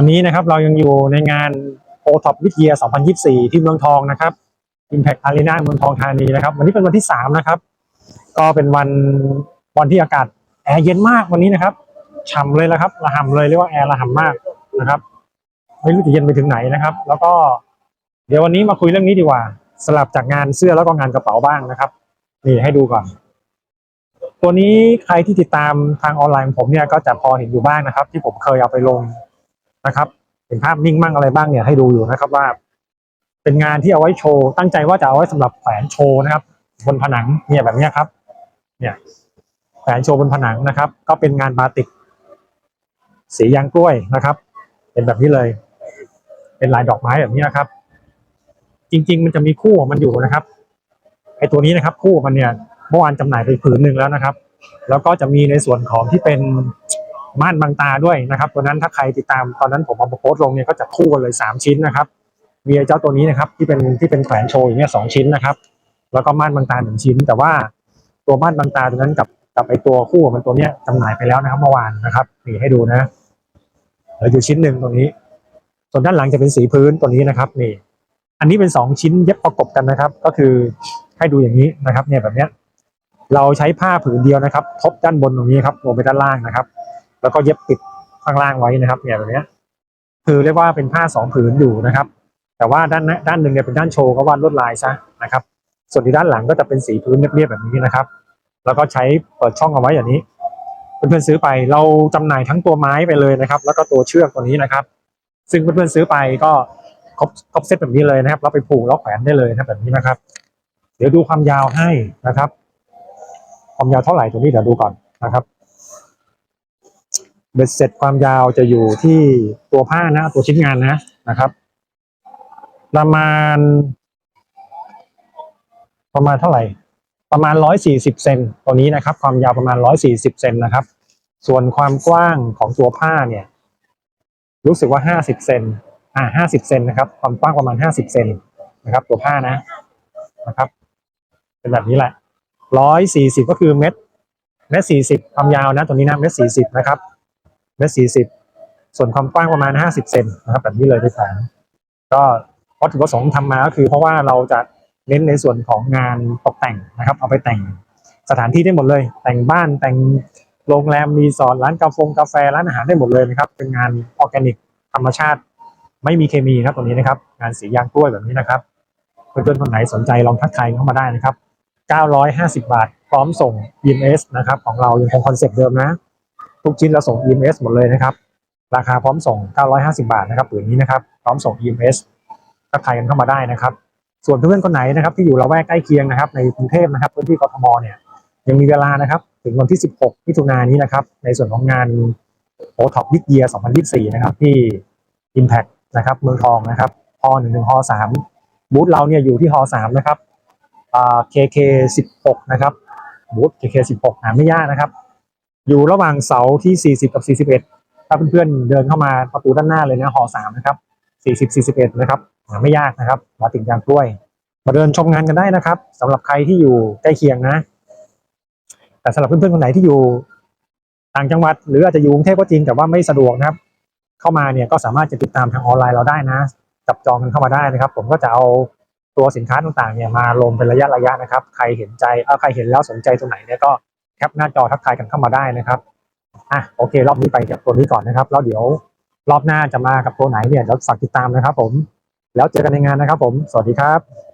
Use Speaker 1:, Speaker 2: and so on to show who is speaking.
Speaker 1: วันนี้นะครับเรายังอยู่ในงาน o t o p วิทยา2024 ที่เมืองทองนะครับ Impact Arena เมืองทองธานีนะครับ วันนี้เป็นวันที่ 3 นะครับ ก็เป็นวันวันที่อากาศแอร์เย็นมากวันนี้นะครับฉ่ำเลยแล้วครับระห่ำเลยเรียกว่าแอร์ระห่ำมากนะครับไม่รู้จะเย็นไปถึงไหนนะครับ แล้วก็เดี๋ยววันนี้มาคุยเรื่องนี้ดีกว่า สลับจากงานเสื้อแล้วก็งานกระเป๋าบ้างนะครับนี่ให้ดูก่อนตัวนี้ใครที่ติดตามทางออนไลน์ของผมเนี่ยก็จะพอเห็นอยู่บ้างนะครับ ที่ผมเคยเอาไปลง นะครับเห็นภาพนิ่งมั่งอะไรบ้างเนี่ยให้ดูอยู่นะครับว่า เป็นงานที่เอาไว้โชว์ตั้งใจว่าจะเอาไว้สำหรับแขวนโชว์นะครับ บนผนังเนี่ยแบบนี้ครับ เนี่ยแขวนโชว์บนผนังนะครับ ก็เป็นงานบาติก สียางกล้วยนะครับ เป็นแบบนี้เลย เป็นลายดอกไม้แบบนี้นะครับ จริง ๆ มันจะมีคู่ของมันอยู่นะครับไอตัวนี้นะครับ คู่มันเนี่ยเมื่อวานจำหน่ายไปผืนหนึ่งแล้วนะครับ แล้วก็จะมีในส่วนของที่เป็น ม่านบางตาด้วยนะครับตัวนั้นถ้าใครติดตามตอนนั้นผมเอามาโพสต์ลงเนี่ยก็จะคู่กันเลยสามชิ้นนะครับมีไอ้เจ้าตัวนี้นะครับที่เป็นที่เป็นแขวนโชว์อย่างเงี้ยสองชิ้นนะครับ แล้วก็ม่านบางตาหนึ่งชิ้น แต่ว่าตัวม่านบางตาตัวนั้นกับกับไอตัวคู่มันตัวเนี้ยจำหน่ายไปแล้วนะครับเมื่อวานนะครับนี่ให้ดูนะเหลืออยู่ชิ้นหนึ่งตรงนี้ ส่วนด้านหลังจะเป็นสีพื้นตัวนี้นะครับนี่ อันนี้เป็นสองชิ้นเย็บประกบกันนะครับ ก็คือให้ดูอย่างนี้นะครับ เนี่ยแบบเนี้ยเราใช้ผ้าผืนเดียวนะครับทบด้านบนตรงนี้ครับลงไปด้านล่างนะครับ แล้วก็เย็บปิดข้างล่างไว้นะครับเนี่ยแบบนี้คือเรียกว่าเป็นผ้าสองผืนอยู่นะครับ แต่ว่าด้านหน้าด้านหนึ่งเนี่ยเป็นด้านโชว์ก็วาดลวดลายซะนะครับ ส่วนที่ด้านหลังก็จะเป็นสีพื้นเรียบๆแบบนี้นะครับ แล้วก็ใช้เปิดช่องเอาไว้อย่างนี้เพื่อนๆซื้อไปเราจำหน่ายทั้งตัวไม้ไปเลยนะครับ แล้วก็ตัวเชือกตัวนี้นะครับ ซึ่งเพื่อนๆซื้อไปก็ครบครบเซตแบบนี้เลยนะครับเราไปผูกแล้วแขวนได้เลยนะแบบนี้นะครับ เดี๋ยวดูความยาวให้นะครับ ความยาวเท่าไหร่ตัวนี้เดี๋ยวดูก่อนนะครับ เบ็ดเสร็จความยาวจะอยู่ที่ตัวผ้านะ ตัวชิ้นงานนะนะครับ ประมาณ ประมาณเท่าไหร่ ประมาณร้อยสี่สิบเซนตัวนี้นะครับ ความยาวประมาณร้อยสี่สิบเซนนะครับ ส่วนความกว้างของตัวผ้าเนี่ย รู้สึกว่าห้าสิบเซนอ่าห้าสิบเซนนะครับ ความกว้างประมาณห้าสิบเซนนะครับ ตัวผ้านะนะครับ เป็นแบบนี้แหละร้อยสี่สิบก็คือเม็ดเม็ดสี่สิบความยาวนะตัวนี้นะเม็ดสี่สิบนะครับ เม็ดสี่สิบส่วนความกว้างประมาณห้าสิบเซนนะครับแบบนี้เลยด้วยกันก็วัตถุประสงค์ทำมาก็คือ เพราะว่าเราจะเน้นในส่วนของงานตกแต่งนะครับ เอาไปแต่งสถานที่ได้หมดเลย แต่งบ้านแต่งโรงแรมรีสอร์ทร้านกาแฟกาแฟร้านอาหารได้หมดเลยนะครับ เป็นงานออร์แกนิกธรรมชาติ ไม่มีเคมีครับตรงนี้นะครับ งานสียางกล้วยแบบนี้นะครับเพื่อนๆคนไหนสนใจลองทักทายเข้ามาได้นะครับ 950 บาท พร้อมส่ง EMS นะครับ ของเรายังคงคอนเซ็ปต์เดิมนะ ทุกชิ้นเราส่ง EMS หมดเลยนะครับ ราคาพร้อมส่ง 950 บาทนะครับผืนนี้นะครับ พร้อมส่ง EMS ทักทายกันเข้ามาได้นะครับ ส่วนเพื่อนๆคนไหนนะครับ ที่อยู่ละแวกใกล้เคียงนะครับ ในกรุงเทพนะครับ พื้นที่กทมเนี่ยยังมีเวลานะครับ ถึงวันที่ 16มิถุนายนนี้นะครับ ในส่วนของงานโอท็อปวิกเยีย2024 นะครับ ที่ Impact นะครับ เมืองทองนะครับฮอ11ฮอ3บูธเราเนี่ยอยู่ที่ฮอ3นะครับ KK 16 นะครับบูธ KK 16 หาไม่ยากนะครับ อยู่ระหว่างเสาที่ 40 กับ 41 ถ้าเพื่อนๆเดินเข้ามาประตูด้านหน้าเลยนะหอ3นะครับ 40 41 นะครับหาไม่ยากนะครับมาถึงยางกล้วย มาเดินชมงานกันได้นะครับสำหรับใครที่อยู่ใกล้เคียงนะ แต่สำหรับเพื่อนๆคนไหนที่อยู่ต่างจังหวัด หรืออาจจะอยู่กรุงเทพก็จริงแต่ว่าไม่สะดวกนะครับ เข้ามาเนี่ยก็สามารถจะติดตามทางออนไลน์เราได้นะ จับจองกันเข้ามาได้นะครับ ผมก็จะเอาตัวสินค้าต่างๆเนี่ยมาลงเป็นระยะระยะนะครับ ใครเห็นใจเออใครเห็นแล้วสนใจตรงไหนเนี่ยก็ แคปหน้าจอทักทายกันเข้ามาได้นะครับอะโอเค รอบนี้ไปกับตัวนี้ก่อนนะครับแล้วเดี๋ยวรอบหน้าจะมากับตัวไหนเนี่ยเดี๋ยวฝากติดตามนะครับ ผม แล้วเจอกันในงานนะครับ ผม สวัสดีครับ